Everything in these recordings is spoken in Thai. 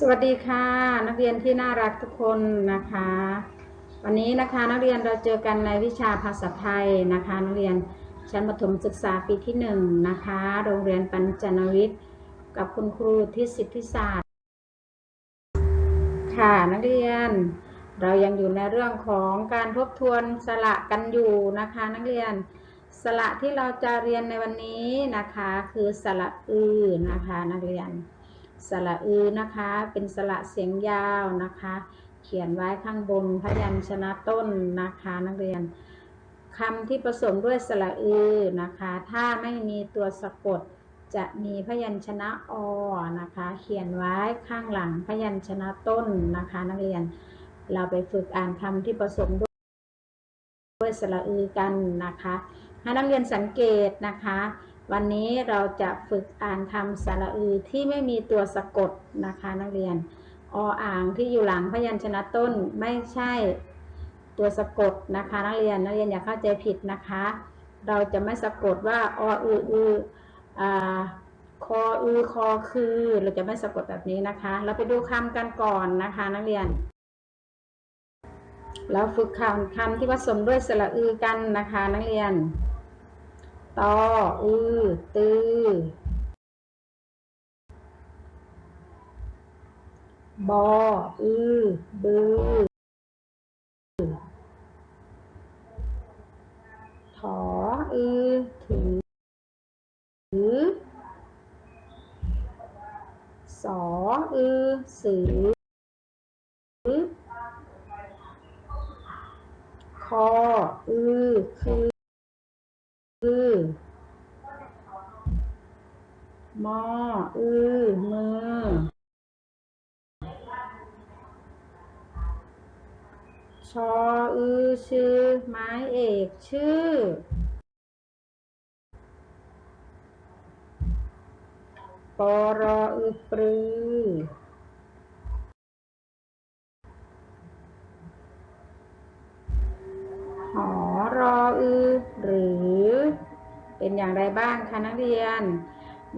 สวัสดีค่ะ นักเรียนที่น่ารักทุกคนนะคะ วันนี้นะคะนักเรียนเราเจอกันในวิชาภาษาไทยนะคะ นักเรียนชั้นประถมศึกษาปีที่หนึ่งนะคะโรงเรียนปัญจนวิทย์กับคุณครูทิศิทธิศาสตร์ ค่ะนักเรียน เรายังอยู่ในเรื่องของการทบทวนสระกันอยู่นะคะ นักเรียนสระที่เราจะเรียนในวันนี้นะคะ คือสระอือนะคะ นักเรียน สระอือนะคะ เป็นสระเสียงยาวนะคะ เขียนไว้ข้างบนพยัญชนะต้นนะคะ นักเรียนคำที่ผสมด้วยสระอือนะคะ ถ้าไม่มีตัวสะกดจะมีพยัญชนะอนะคะ เขียนไว้ข้างหลังพยัญชนะต้นนะคะ นักเรียนเราไปฝึกอ่านคำที่ผสมด้วยด้วยสระอือกันนะคะ ให้นักเรียนสังเกตนะคะ วันนี้เราจะฝึกอ่านคำสระอือที่ไม่มีตัวสะกดนะคะนักเรียน ออ่างที่อยู่หลังพยัญชนะต้นไม่ใช่ตัวสะกดนะคะนักเรียนนักเรียนอย่าเข้าใจผิดนะคะ เราจะไม่สะกดว่าออืออืออ่าคออือคอคือเราจะไม่สะกดแบบนี้นะคะ เราไปดูคำกันก่อนนะคะนักเรียนเราฝึกคำคำที่ผสมด้วยสระอือกันนะคะนักเรียน ตออือ ตือบออือ บือ ถออือ ถือสออือ สือ คออือ คือ คือมอ อือ มือ ชอ อือ ชื่อ ไม้เอก ชื่อ ปอรอ อือ ปรือ หอรอ อือ หรือ เป็นอย่างไรบ้างคะนักเรียน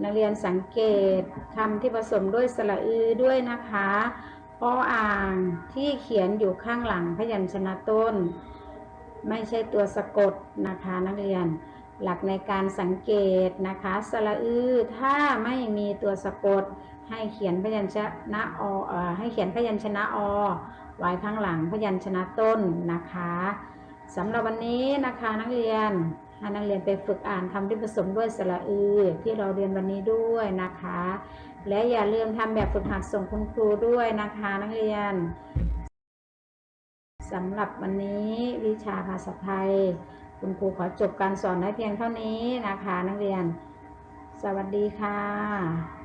นักเรียนสังเกตคำที่ผสมด้วยสระอือด้วยนะคะออ่างที่เขียนอยู่ข้างหลังพยัญชนะต้น ไม่ใช่ตัวสะกดนะคะนักเรียน หลักในการสังเกตนะคะสระอือถ้าไม่มีตัวสะกด ให้เขียนพยัญชนะอ่อให้เขียนพยัญชนะอไว้ข้างหลังพยัญชนะต้นนะคะสำหรับวันนี้นะคะนักเรียน ให้นักเรียนไปฝึกอ่านคำที่ผสมด้วยสระอือที่เราเรียนวันนี้ด้วยนะคะ และอย่าลืมทำแบบฝึกหัดส่งคุณครูด้วยนะคะ นักเรียนสำหรับวันนี้วิชาภาษาไทย คุณครูขอจบการสอนได้เพียงเท่านี้นะคะ นักเรียน สวัสดีค่ะ